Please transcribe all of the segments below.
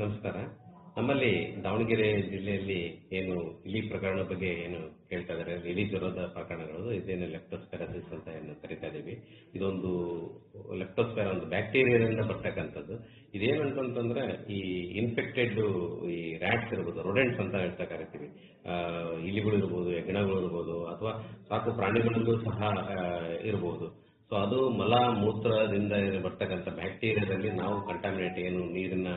ನಮಸ್ಕಾರ. ನಮ್ಮಲ್ಲಿ ದಾವಣಗೆರೆ ಜಿಲ್ಲೆಯಲ್ಲಿ ಏನು ಇಲಿ ಪ್ರಕರಣ ಬಗ್ಗೆ ಏನು ಹೇಳ್ತಾ ಇದ್ದಾರೆ? ಇಲಿ ಜ್ವರದ ಪ್ರಕರಣಗಳು, ಇದೇನು ಲೆಪ್ಟೋಸ್ಪೆರಾಸಿಸ್ ಅಂತ ಏನು ಕರಿತಾ ಇದೀವಿ. ಇದೊಂದು ಲೆಪ್ಟೋಸ್ಪೆರ ಒಂದು ಬ್ಯಾಕ್ಟೀರಿಯಾದಿಂದ ಬರ್ತಕ್ಕಂಥದ್ದು. ಇದೇನಂತಂತಂದ್ರೆ ಈ ಇನ್ಫೆಕ್ಟೆಡ್ ಈ ರ್ಯಾಟ್ಸ್ ಇರ್ಬೋದು ರೊಡೆಂಟ್ಸ್ ಅಂತ ಹೇಳ್ತಾ ಕರಿತೀವಿ. ಇಲಿಗಳು ಇರ್ಬೋದು ಹೆಗ್ಣಗಳು ಇರ್ಬೋದು, ಅಥವಾ ಸಾಕು ಪ್ರಾಣಿಗಳಿಗೂ ಸಹ ಇರ್ಬೋದು. ಸೊ ಅದು ಮಲ ಮೂತ್ರದಿಂದ ಬರ್ತಕ್ಕಂಥ ಬ್ಯಾಕ್ಟೀರಿಯಾದಲ್ಲಿ ನಾವು ಕಂಟಾಮಿನೇಟ್ ಏನು ನೀರಿನ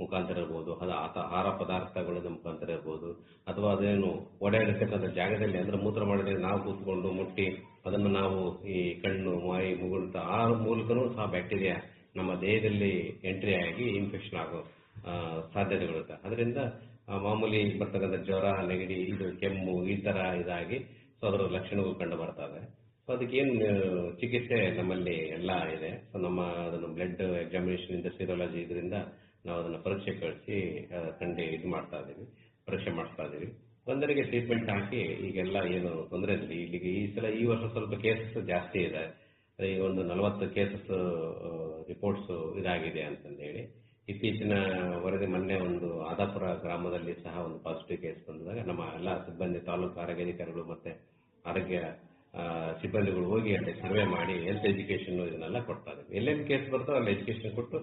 ಮುಖಾಂತರ ಇರ್ಬೋದು, ಅದು ಆತ ಆಹಾರ ಪದಾರ್ಥಗಳ ಮುಖಾಂತರ ಇರ್ಬೋದು, ಅಥವಾ ಅದೇನು ಓಡಾಡಿರ್ತಕ್ಕಂಥ ಜಾಗದಲ್ಲಿ ಅಂದ್ರೆ ಮೂತ್ರ ಮಾಡಿದ್ರೆ ನಾವು ಕೂತ್ಕೊಂಡು ಮುಟ್ಟಿ, ಅದನ್ನು ನಾವು ಈ ಕಣ್ಣು, ಮಾಯಿ ಮುಗುಳ್ತ ಆ ಮೂಲಕನೂ ಸಹ ಬ್ಯಾಕ್ಟೀರಿಯಾ ನಮ್ಮ ದೇಹದಲ್ಲಿ ಎಂಟ್ರಿ ಆಗಿ ಇನ್ಫೆಕ್ಷನ್ ಆಗೋ ಸಾಧ್ಯತೆಗಳಿರುತ್ತೆ. ಅದರಿಂದ ಮಾಮೂಲಿ ಬರ್ತಕ್ಕಂಥ ಜ್ವರ, ನೆಗಡಿ, ಇದು ಕೆಮ್ಮು ಈ ಥರ ಇದಾಗಿ ಸೊ, ಅದರ ಲಕ್ಷಣಗಳು ಕಂಡು ಬರ್ತವೆ ಸೊ ಅದಕ್ಕೇನು ಚಿಕಿತ್ಸೆ ನಮ್ಮಲ್ಲಿ ಎಲ್ಲ ಇದೆ. ಸೊ ನಮ್ಮ, ಅದನ್ನು ಬ್ಲಡ್ ಎಕ್ಸಾಮಿನೇಷನ್ ಇಂದ ಸಿರೋಲಜಿ ಇದರಿಂದ ನಾವು ಅದನ್ನು ಪರೀಕ್ಷೆ ಕಳಿಸಿ ಕಂಡು ಇದು ಮಾಡ್ತಾ ಇದ್ದೀವಿ, ಪರೀಕ್ಷೆ ಮಾಡ್ತಾ ಇದ್ದೀವಿ. ಒಂದರಿಗೆ ಟ್ರೀಟ್ಮೆಂಟ್ ಹಾಕಿ, ಈಗೆಲ್ಲ ಏನು ತೊಂದರೆ ಇಲ್ಲ. ಇಲ್ಲಿಗೆ ಈ ಸಲ, ಈ ವರ್ಷ ಸ್ವಲ್ಪ ಕೇಸಸ್ ಜಾಸ್ತಿ ಇದೆ. ಈ ಒಂದು ನಲವತ್ತು ಕೇಸಸ್ ರಿಪೋರ್ಟ್ಸ್ ಇದಾಗಿದೆ ಅಂತಂದೇಳಿ. ಇತ್ತೀಚಿನ ವರದಿ ಮೊನ್ನೆ ಒಂದು ಆದಾಪುರ ಗ್ರಾಮದಲ್ಲಿ ಸಹ ಒಂದು ಪಾಸಿಟಿವ್ ಕೇಸ್ ಬಂದಾಗ ನಮ್ಮ ಎಲ್ಲ ಸಿಬ್ಬಂದಿ ತಾಲೂಕು ಆರೋಗ್ಯಾಧಿಕಾರಿಗಳು ಮತ್ತೆ ಆರೋಗ್ಯ ಸಿಬ್ಬಂದಿಗಳು ಹೋಗಿ ಅಲ್ಲಿ ಸರ್ವೆ ಮಾಡಿ ಹೆಲ್ತ್ ಎಜುಕೇಶನ್ ಇದನ್ನೆಲ್ಲ ಕೊಡ್ತಾರೆ ಇದ್ದೀವಿ ಕೇಸ್ ಬರ್ತೋ ಅಲ್ಲಿ ಎಜುಕೇಶನ್ ಕೊಟ್ಟು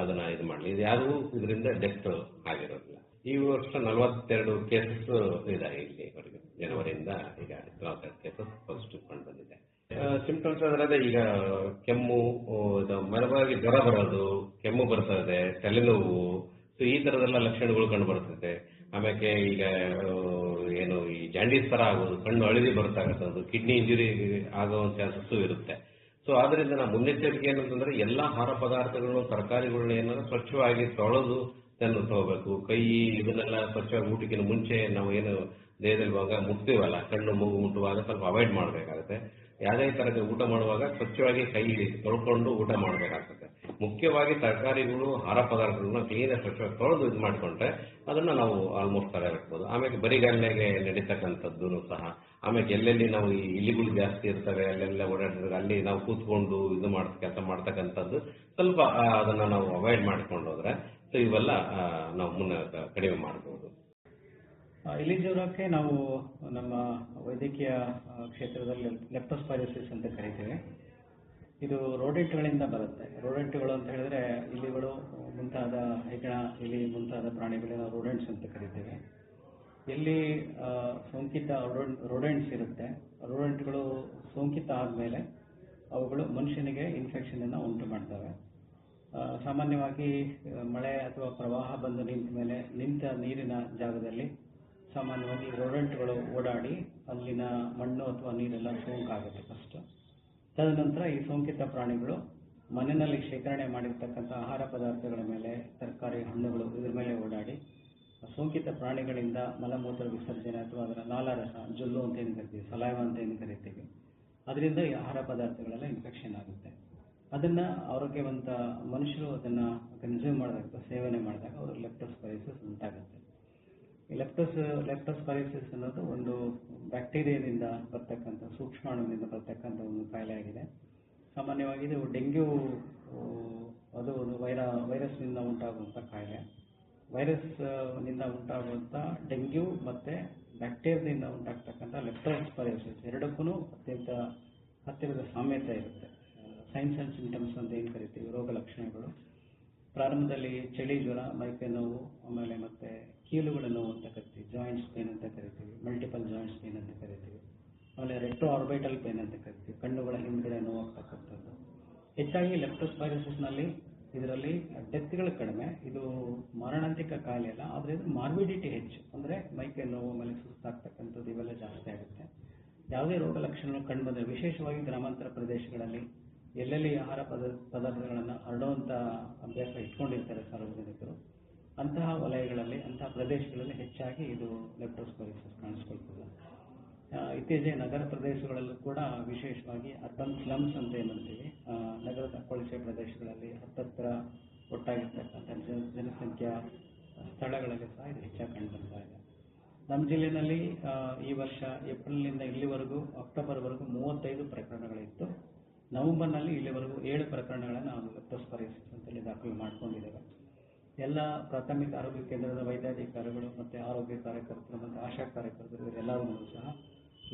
ಅದನ್ನ ಇದು ಮಾಡಲಿ. ಇದು ಯಾವುದೂ ಇದರಿಂದ ಡೆತ್ ಆಗಿರೋದಿಲ್ಲ. ಈ ವರ್ಷ ನಲವತ್ತೆರಡು ಕೇಸಸ್ ಇದೆ ಇಲ್ಲಿವರೆಗೆ ಜನವರಿಯಿಂದ ಈಗ ನಲವತ್ತೆರಡು ಕೇಸಸ್ ಪಾಸಿಟಿವ್ ಕಂಡು ಬಂದಿದೆ. ಸಿಂಪ್ಟಮ್ಸ್ ಅದರದೇ ಈಗ ಕೆಮ್ಮು ಮರವಾಗಿ ಜ್ವರ ಬರೋದು, ಕೆಮ್ಮು ಬರ್ತಾ ಇದೆ ತಲೆನೋವು, ಸೊ ಈ ತರದೆಲ್ಲ ಲಕ್ಷಣಗಳು ಕಂಡು ಬರ್ತದೆ. ಆಮೇಲೆ ಈಗ ಏನು, ಈ ಜಾಂಡೀಸ್ ತರ ಆಗೋದು, ಕಣ್ಣು ಅಳಿವಿ ಬರ್ತಕ್ಕಂಥದ್ದು ಕಿಡ್ನಿ ಇಂಜುರಿ ಆಗೋ ಚಾನ್ಸಸ್ ಇರುತ್ತೆ. ಸೊ ಆದ್ರಿಂದ ನಾವು ಮುನ್ನೆಚ್ಚರಿಕೆ ಏನಂತಂದ್ರೆ ಎಲ್ಲಾ ಆಹಾರ ಪದಾರ್ಥಗಳನ್ನು ತರಕಾರಿಗಳನ್ನ ಏನಾದ್ರು ಸ್ವಚ್ಛವಾಗಿ ತೊಳೆದು ತಂದು ತಗೋಬೇಕು. ಕೈ ಇದನ್ನೆಲ್ಲ ಸ್ವಚ್ಛವಾಗಿ ಊಟಕ್ಕಿಂತ ಮುಂಚೆ ನಾವು ಏನು ದೇಹದಲ್ಲಿ ಮುಟ್ತೀವಲ್ಲ, ಕಣ್ಣು, ಮೂಗು ಮುಟ್ಟುವಾಗ ಸ್ವಲ್ಪ ಅವಾಯ್ಡ್ ಮಾಡಬೇಕಾಗುತ್ತೆ. ಯಾವುದೇ ತರಹದ ಊಟ ಮಾಡುವಾಗ ಸ್ವಚ್ಛವಾಗಿ ಕೈ ತೊಳ್ಕೊಂಡು ಊಟ ಮಾಡಬೇಕಾಗ್ತದೆ. ಮುಖ್ಯವಾಗಿ ತರಕಾರಿಗಳು, ಆಹಾರ ಪದಾರ್ಥಗಳನ್ನ ಕ್ಲೀನಾಗಿ ಸ್ವಚ್ಛವಾಗಿ ತೊಳೆದು ಇದು ಮಾಡಿಕೊಂಡ್ರೆ ಅದನ್ನ ನಾವು ಆಲ್ಮೋಸ್ಟ್ ತಡೆಗಟ್ಟಬಹುದು ಆಮೇಲೆ ಬರಿಗಾಲಿಗೆ ನಡೀತಕ್ಕಂಥದ್ದು ಸಹ. ಆಮೇಲೆ ಎಲ್ಲೆಲ್ಲಿ ನಾವು ಈ ಇಲಿಗಳು ಜಾಸ್ತಿ ಇರ್ತವೆ, ಅಲ್ಲೆಲ್ಲ ಓಡಾಡಿದ್ರೆ ಅಲ್ಲಿ ನಾವು ಕೂತ್ಕೊಂಡು ಇದು ಮಾಡ್ ಕೆಲಸ ಮಾಡ್ತಕ್ಕಂಥದ್ದು ಸ್ವಲ್ಪ ಅದನ್ನ ನಾವು ಅವಾಯ್ಡ್ ಮಾಡ್ಕೊಂಡು ಹೋದ್ರೆ ಸೊ ಇವೆಲ್ಲ ನಾವು ಮುನ್ನ, ಕಡಿಮೆ ಮಾಡಬಹುದು ಆ, ಇಲಿ ಜ್ವರಕ್ಕೆ ನಾವು ನಮ್ಮ ವೈದ್ಯಕೀಯ ಕ್ಷೇತ್ರದಲ್ಲಿ ಲೆಪ್ಟೋಸ್ಪೈರೋಸಿಸ್ ಅಂತ ಕರಿತೀವಿ. ಇದು ರೋಡೆಂಟ್ಗಳಿಂದ ಬರುತ್ತೆ. ರೋಡೆಂಟ್ಗಳು ಅಂತ ಹೇಳಿದ್ರೆ ಇಲಿಗಳು ಮುಂತಾದ ಹೆಗ್ಗಣ ಇಲಿ ಮುಂತಾದ ಪ್ರಾಣಿಗಳನ್ನ ರೋಡೆಂಟ್ಸ್ ಅಂತ ಕರಿತೀವಿ. ಇಲ್ಲಿ ಸೋಂಕಿತ ರೋಡೆಂಟ್ಸ್ ಇರುತ್ತೆ. ರೋಡೆಂಟ್ಗಳು ಸೋಂಕಿತ ಆದಮೇಲೆ ಅವುಗಳು ಮನುಷ್ಯನಿಗೆ ಇನ್ಫೆಕ್ಷನ್ ಅನ್ನು ಉಂಟು ಮಾಡ್ತವೆ. ಸಾಮಾನ್ಯವಾಗಿ ಮಳೆ ಅಥವಾ ಪ್ರವಾಹ ಬಂದು ನಿಂತ ಮೇಲೆ ನಿಂತ ನೀರಿನ ಜಾಗದಲ್ಲಿ ಸಾಮಾನ್ಯವಾಗಿ ರೋಡೆಂಟ್ಗಳು ಓಡಾಡಿ ಅಲ್ಲಿನ ಮಣ್ಣು ಅಥವಾ ನೀರೆಲ್ಲ ಸೋಂಕಾಗುತ್ತೆ ಫಸ್ಟ್ ತದನಂತರ ಈ ಸೋಂಕಿತ ಪ್ರಾಣಿಗಳು ಮನೆಯಲ್ಲಿ ಶೇಖರಣೆ ಮಾಡಿರ್ತಕ್ಕಂಥ ಆಹಾರ ಪದಾರ್ಥಗಳ ಮೇಲೆ, ತರಕಾರಿ, ಹಣ್ಣುಗಳು ಇದ್ರ ಮೇಲೆ ಓಡಾಡಿ ಸೋಂಕಿತ ಪ್ರಾಣಿಗಳಿಂದ ಮಲಮೂತ್ರ ವಿಸರ್ಜನೆ ಅಥವಾ ಅದರ ಲಾಲಾರಸ, ಜುಲ್ಲು ಅಂತ ಏನು ಕರಿತೀವಿ ಸಲಾಯವ ಅಂತ ಏನು ಕರಿತೀವಿ, ಅದರಿಂದ ಈ ಆಹಾರ ಪದಾರ್ಥಗಳೆಲ್ಲ ಇನ್ಫೆಕ್ಷನ್ ಆಗುತ್ತೆ. ಅದನ್ನ ಆರೋಗ್ಯವಂತ ಮನುಷ್ಯರು ಅದನ್ನ ಕನ್ಸ್ಯೂಮ್ ಮಾಡಿದಾಗ ಸೇವನೆ ಮಾಡಿದಾಗ ಅವರು ಲೆಪ್ಟೋಸ್ಪೈರಿಸಿಸ್ ಉಂಟಾಗುತ್ತೆ. ಲೆಪ್ಟೋಸ್ ಲೆಪ್ಟೋಸ್ಪೈರಿಸಿಸ್ ಅನ್ನೋದು ಒಂದು ಬ್ಯಾಕ್ಟೀರಿಯಾದಿಂದ ಬರ್ತಕ್ಕಂಥ ಸೂಕ್ಷ್ಮಾಣುವಿನಿಂದ ಬರ್ತಕ್ಕಂಥ ಒಂದು ಕಾಯಿಲೆ ಆಗಿದೆ. ಸಾಮಾನ್ಯವಾಗಿ ಇದು ಡೆಂಗ್ಯೂ ಅದು ಒಂದು ವೈರ ವೈರಸ್ನಿಂದ ಉಂಟಾಗುವಂಥ ಕಾಯಿಲೆ. ವೈರಸ್ ಆ, ನಿಂದ ಉಂಟಾಗುವಂಥ ಡೆಂಗ್ಯೂ ಮತ್ತು ಬ್ಯಾಕ್ಟೀರಿಯಾದಿಂದ ಉಂಟಾಗ್ತಕ್ಕಂಥ ಲೆಪ್ಟೋಸ್ಪೈರೋಸಿಸ್ ಎರಡಕ್ಕೂ ಅತ್ಯಂತ ಹತ್ತಿರದ ಸಾಮ್ಯತೆ ಇರುತ್ತೆ. ಸೈನ್ಸ್ ಆ್ಯಂಡ್ ಸಿಂಟಮ್ಸ್ ಅಂತ ಏನು ಕರಿತೀವಿ? ರೋಗ ಲಕ್ಷಣಗಳು ಪ್ರಾರಂಭದಲ್ಲಿ ಚಳಿ ಜ್ವರ ಮೈಕೈ ನೋವು ಆಮೇಲೆ ಮತ್ತೆ ಕೀಲುಗಳ ನೋವು ಅಂತ ಕರಿತೀವಿ. ಜಾಯಿಂಟ್ಸ್ ಪೇನ್ ಅಂತ ಕರಿತೀವಿ. ಮಲ್ಟಿಪಲ್ ಜಾಯಿಂಟ್ಸ್ ಪೇನ್ ಅಂತ ಕರಿತೀವಿ. ಆಮೇಲೆ ರೆಟ್ರೋ ಆರ್ಬಿಟಲ್ ಪೇನ್ ಅಂತ ಕರಿತೀವಿ. ಕಣ್ಣುಗಳ ಹಿಂದ್ಗಡೆ ನೋವಾಗ್ತಕ್ಕಂಥದ್ದು. ಹೆಚ್ಚಾಗಿ ಲೆಪ್ಟೋಸ್ಪೈರೋಸಿಸ್ನಲ್ಲಿ ಇದರಲ್ಲಿ ಡೆತ್ಗಳು ಕಡಿಮೆ. ಇದು ಮಾರಣಾಂತಿಕ ಕಾಯಿಲೆ ಅಲ್ಲ. ಆದರೆ ಇದು ಮಾರ್ಬಿಡಿಟಿ ಹೆಚ್ಚು. ಅಂದರೆ ಮೈಕೈ ನೋವು, ಆಮೇಲೆ ಸುಸ್ತಾಗ್ತಕ್ಕಂಥದ್ದು ಇವೆಲ್ಲ ಜಾಸ್ತಿ ಆಗುತ್ತೆ. ಯಾವುದೇ ರೋಗ ಲಕ್ಷಣಗಳು ಕಂಡುಬಂದರೆ ವಿಶೇಷವಾಗಿ ಗ್ರಾಮಾಂತರ ಪ್ರದೇಶಗಳಲ್ಲಿ ಎಲ್ಲೆಲ್ಲಿ ಆಹಾರ ಪದ, ಪದಾರ್ಥಗಳನ್ನು ಹರಡುವಂಥ ಅಭ್ಯಾಸ ಇಟ್ಕೊಂಡಿರ್ತಾರೆ ಸಾರ್ವಜನಿಕರು ಅಂತಹ ವಲಯಗಳಲ್ಲಿ, ಅಂತಹ ಪ್ರದೇಶಗಳಲ್ಲಿ ಹೆಚ್ಚಾಗಿ ಇದು ಲೆಪ್ಟೋಸ್ಪೈರೋಸಿಸ್ ಕಾಣಿಸ್ಕೊಳ್ತದೆ. ಇತ್ತೀಚೆಗೆ ನಗರ ಪ್ರದೇಶಗಳಲ್ಲೂ ಕೂಡ ವಿಶೇಷವಾಗಿ ಅರ್ಬನ್ ಸ್ಲಮ್ಸ್ ಅಂತ ಏನು ನಗರದ ಕೊಳಚೆ ಪ್ರದೇಶಗಳಲ್ಲಿ ಹತ್ತತ್ರ ಒಟ್ಟಾಗಿರ್ತಕ್ಕಂಥ ಜನ, ಜನಸಂಖ್ಯಾ ಸ್ಥಳಗಳಲ್ಲಿ ಸಹ ಇದು ಹೆಚ್ಚಾಗಿ ಕಂಡುಬರ್ತಾ ಇದೆ. ನಮ್ಮ ಜಿಲ್ಲೆಯಲ್ಲಿ ಈ ವರ್ಷ ಏಪ್ರಿಲ್ನಿಂದ ಇಲ್ಲಿವರೆಗೂ, ಅಕ್ಟೋಬರ್ವರೆಗೂ ಮೂವತ್ತೈದು ಪ್ರಕರಣಗಳಿತ್ತು. ನವೆಂಬರ್ನಲ್ಲಿ ಇಲ್ಲಿವರೆಗೂ ಏಳು ಪ್ರಕರಣಗಳನ್ನು ನಾವು ಲೆಪ್ಟೋಸ್ಪೈರೋಸಿಸ್ ಅಂತೇಳಿ ದಾಖಲು ಮಾಡ್ಕೊಂಡಿದ್ದೇವೆ. ಎಲ್ಲ ಪ್ರಾಥಮಿಕ ಆರೋಗ್ಯ ಕೇಂದ್ರದ ವೈದ್ಯಾಧಿಕಾರಿಗಳು ಮತ್ತು ಆರೋಗ್ಯ ಕಾರ್ಯಕರ್ತರು ಮತ್ತು ಆಶಾ ಕಾರ್ಯಕರ್ತರು ಇವರೆಲ್ಲರಿಗೂ ಸಹ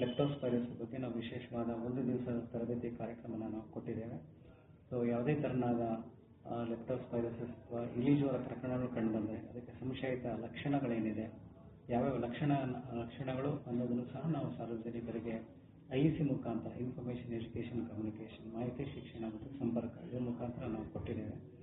ಲೆಪ್ಟೋಸ್ಪೈರೋಸಿಸ್ ಬಗ್ಗೆ ನಾವು ವಿಶೇಷವಾದ ಒಂದು ದಿವಸದ ತರಬೇತಿ ಕಾರ್ಯಕ್ರಮನ ನಾವು ಕೊಟ್ಟಿದ್ದೇವೆ. ಸೊ ಯಾವುದೇ ತೆರನಾದ ಲೆಪ್ಟೋಸ್ಪೈರೋಸಿಸ್ ಅಥವಾ ಇಲಿಜ್ವರ ಪ್ರಕರಣಗಳು ಕಂಡುಬಂದರೆ ಅದಕ್ಕೆ ಸಂಶಯಿತ ಲಕ್ಷಣಗಳೇನಿದೆ, ಯಾವ್ಯಾವ ಲಕ್ಷಣ, ಲಕ್ಷಣಗಳು ಅನ್ನೋದನ್ನು ಸಹ ನಾವು ಸಾರ್ವಜನಿಕರಿಗೆ ಐ ಸಿ ಮುಖಾಂತರ ಇನ್ಫಾರ್ಮೇಷನ್ ಎಜುಕೇಶನ್ ಕಮ್ಯುನಿಕೇಷನ್ ಮಾಹಿತಿ, ಶಿಕ್ಷಣ ಮತ್ತು ಸಂಪರ್ಕ ಇದರ ಮುಖಾಂತರ ನಾವು ಕೊಟ್ಟಿದ್ದೇವೆ.